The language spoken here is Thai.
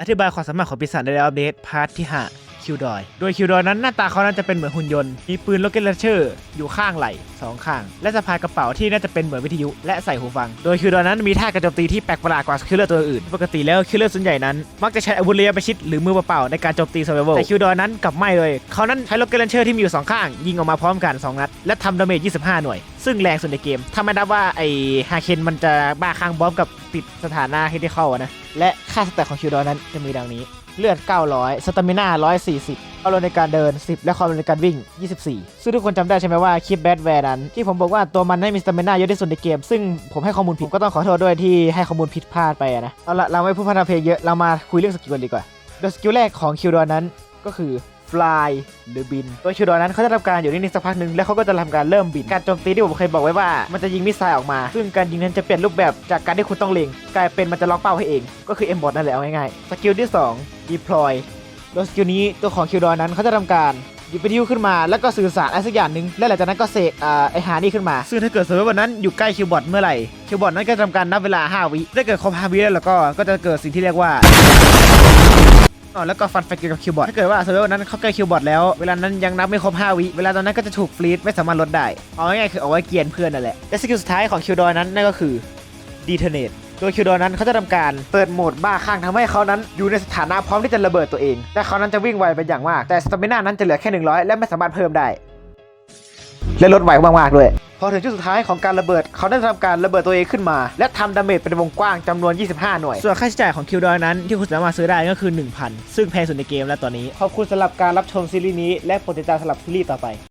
อธิบายความสามารถของปีศาจในอัปเดตพาร์ทที่5 คิวดอย โดยคิวดอยนั้นหน้าตาเขานั้นจะเป็นเหมือนหุ่นยนต์ มีปืนโลเกตเลเชอร์อยู่ข้างไหล่สองข้าง และสะพายกระเป๋าที่น่าจะเป็นเหมือนวิทยุ และใส่หูฟัง โดยคิวดอยนั้นมีท่าการโจมตีที่แปลกประหลาดกว่าคิลเลอร์ตัวอื่น ปกติแล้วคิลเลอร์ส่วนใหญ่นั้นมักจะใช้อาวุธระยะประชิดหรือมือเปล่าในการโจมตี s ซ r v i v a l แต่คิวดอยนั้นกลับไม่เลย เขานั้นใช้โลเกตเลเชอร์ที่มีอยู่สองข้างยิงออกมาพร้อมกันสองนัดและทำดาเมจ25 หน่วย ซึ่งแรงสุดในเกมถ้าไม่นับว่าไอฮาเคนมันจะบ้าคลั่งบอมกับปิดสถานะให้ได้เข้านะและค่าสแตทของคิวดอยนั้นจะมีดังนี้ เลือด 900 สตามิน่า 140ความเร็วในการเดิน 10 และความเร็วในการวิ่ง 24 ซึ่งทุกคนจำได้ใช่ไหมว่าคลิปแบดแวร์นั้น ที่ผมบอกว่าตัวมันให้มีสตามิน่าเยอะที่สุดในเกม ซึ่งผมให้ข้อมูลผิดก็ต้องขอโทษด้วยที่ให้ข้อมูลผิดพลาดไปนะ เอาละเราไม่พูดพัฒนาเพลงเยอะ เรามาคุยเรื่องสกิลกันดีกว่า โดยสกิลแรกของคิวดอนนั้นก็คือ fly หรือบินโดยคิวดอนนั้นเขาจะทำการอยู่นิ่งๆสักพักหนึ่งแล้วเขาก็จะทำการเริ่มบิน การโจมตีที่ผมเคยบอกไว้ว่า มันจะยิงมิสไซล์ออกมา ซึ่งการยิงนั้นจะเปลี่ยนรูปแบบจากการที่คุณต้องเล็งกลายเป็นมันจะล็อกเป้าให้เอง ก็คือ M bot นั่นแหละเอาง่ายๆสกิลที่ 2 deploy โดยสกิลนี้ตัวของคิวดอนนั้นเขาจะทำการหยิบวิทยุขึ้นมาแล้วก็สื่อสารอะไรสักอย่างหนึ่งและหลังจากนั้นก็เสกไอหานี่ขึ้นมา ซึ่งถ้าเกิดสมมติวันนั้นอยู่ใกล้คิวบอทเมื่อไหร่คิวบอทนั้นก็ทำการนับเวลา 5 วิถ้าเกิดครบ5วิแล้วก็ก็จะเกิดสิ่งที่เรียกว่า อ๋อแล้วก็ฟันไฟเกี่ยวกับคิวบอร์ดถ้าเกิดว่าสมมติว่านั้นเขาใกล้คิวบอร์ดแล้วเวลานั้นยังนับไม่ครบ5วิเวลาตอนนั้นก็จะถูกฟรีดไม่สามารถลดได้เอาง่ายๆคือเอาไว้เกียนเพื่อนนั่นแหละและสกิลสุดท้ายของคิวดอยนั้นนั่นก็คือดีเทเนตโดยคิวดอยนั้นเขาจะทำการเปิดโหมดบ้าคลั่งทำให้เขานั้นอยู่ในสถานะพร้อมที่จะระเบิดตัวเองและเขานั้นจะวิ่งไวเป็นอย่างมาก แต่สตามิน่านั้นจะเหลือแค่ 100 และไม่สามารถเพิ่มได้ และลดไวมากๆด้วยพอถึงจุดสุดท้ายของการระเบิด เขาได้ทำการระเบิดตัวเองขึ้นมา และทำดาเมจเป็นวงกว้างจำนวน 25 หน่วย ส่วนค่าใช้จ่ายของคิวดอยนั้นที่คุณสามารถซื้อได้ก็คือ 1,000 ซึ่งแพงสุดในเกมแล้วตอนนี้ ขอบคุณสำหรับการรับชมซีรีส์นี้และโปรดติดตามสำหรับซีรีส์ต่อไป